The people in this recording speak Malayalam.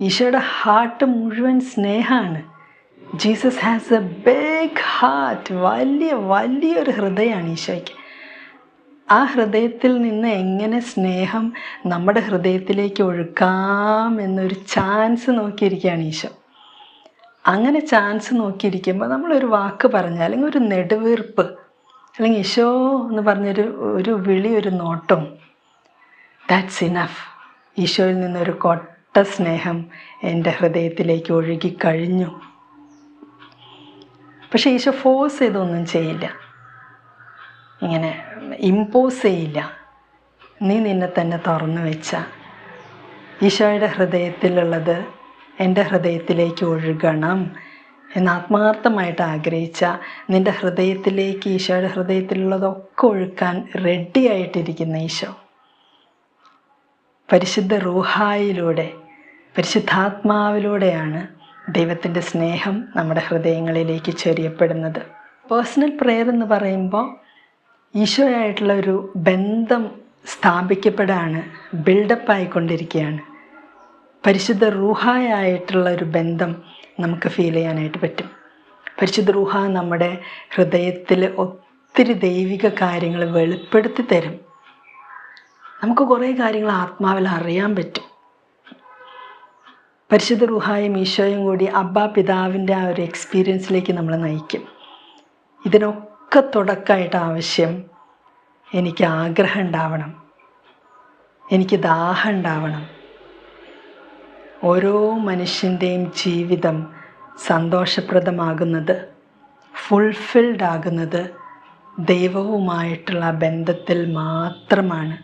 ഈശോയുടെ ഹാർട്ട് മുഴുവൻ സ്നേഹമാണ്. Jesus has a big heart വലിയ വലിയൊരു ഹൃദയമാണ് ഈശോയ്ക്ക്. ആ ഹൃദയത്തിൽ നിന്ന് എങ്ങനെ സ്നേഹം നമ്മുടെ ഹൃദയത്തിലേക്ക് ഒഴുക്കാം എന്നൊരു ചാൻസ് നോക്കിയിരിക്കുകയാണ് ഈശോ. അങ്ങനെ ചാൻസ് നോക്കിയിരിക്കുമ്പോൾ നമ്മളൊരു വാക്ക് പറഞ്ഞാൽ അല്ലെങ്കിൽ ഒരു നെടുവീർപ്പ് അല്ലെങ്കിൽ ഈശോ എന്ന് പറഞ്ഞൊരു ഒരു വിളി ഒരു നോട്ടം. ദാറ്റ്സ് ഇനഫ് ഈശോയിൽ നിന്നൊരു കൊട്ട സ്നേഹം എന്റെ ഹൃദയത്തിലേക്ക് ഒഴുകിക്കഴിഞ്ഞു. പക്ഷേ ഈശോ ഫോഴ്സ് ചെയ്തൊന്നും ചെയ്യില്ല. ഇങ്ങനെ ഇമ്പോസ് ചെയ്യില്ല. നീ നിന്നെ തന്നെ തുറന്നു വെച്ച. ഈശോയുടെ ഹൃദയത്തിലുള്ളത് എന്റെ ഹൃദയത്തിലേക്ക് ഒഴുകണം എന്ന് ആത്മാർത്ഥമായിട്ട് ആഗ്രഹിച്ച നിന്റെ ഹൃദയത്തിലേക്ക് ഈശോയുടെ ഹൃദയത്തിലുള്ളതൊക്കെ ഒഴുക്കാൻ റെഡിയായിട്ടിരിക്കുന്ന ഈശോ. പരിശുദ്ധ റൂഹായിലൂടെ പരിശുദ്ധാത്മാവിലൂടെയാണ് ദൈവത്തിന്റെ സ്നേഹം നമ്മുടെ ഹൃദയങ്ങളിലേക്ക് ചെറിയപ്പെടുന്നത് പേഴ്സണൽ പ്രെയർ എന്ന് പറയുമ്പോൾ ഈശോയായിട്ടുള്ള ഒരു ബന്ധം സ്ഥാപിക്കപ്പെടാണ് ബിൽഡപ്പ് ആയിക്കൊണ്ടിരിക്കുകയാണ് പരിശുദ്ധ റൂഹായായിട്ടുള്ള ഒരു ബന്ധം നമുക്ക് ഫീൽ ചെയ്യാനായിട്ട് പറ്റും. പരിശുദ്ധ റൂഹ നമ്മുടെ ഹൃദയത്തിൽ ഒത്തിരി ദൈവിക കാര്യങ്ങൾ വെളിപ്പെടുത്തി തരും. നമുക്ക് കുറേ കാര്യങ്ങൾ ആത്മാവിൽ അറിയാൻ പറ്റും. പരിശുദ്ധ റുഹായും ഈശോയും കൂടി അബ്ബ പിതാവിന്റെ ആ ഒരു എക്സ്പീരിയൻസിലേക്ക് നമ്മൾ നയിക്കും. ഇതിനൊക്കെ തുടക്കമായിട്ട് ആവശ്യം എനിക്ക് ആഗ്രഹം ഉണ്ടാവണം. എനിക്ക് ദാഹം ഉണ്ടാവണം. ഓരോ മനുഷ്യന്റെയും ജീവിതം സന്തോഷപ്രദമാകുന്നത് ഫുൾഫിൽഡ് ആകുന്നത് ദൈവവുമായിട്ടുള്ള ബന്ധത്തിൽ മാത്രമാണ്.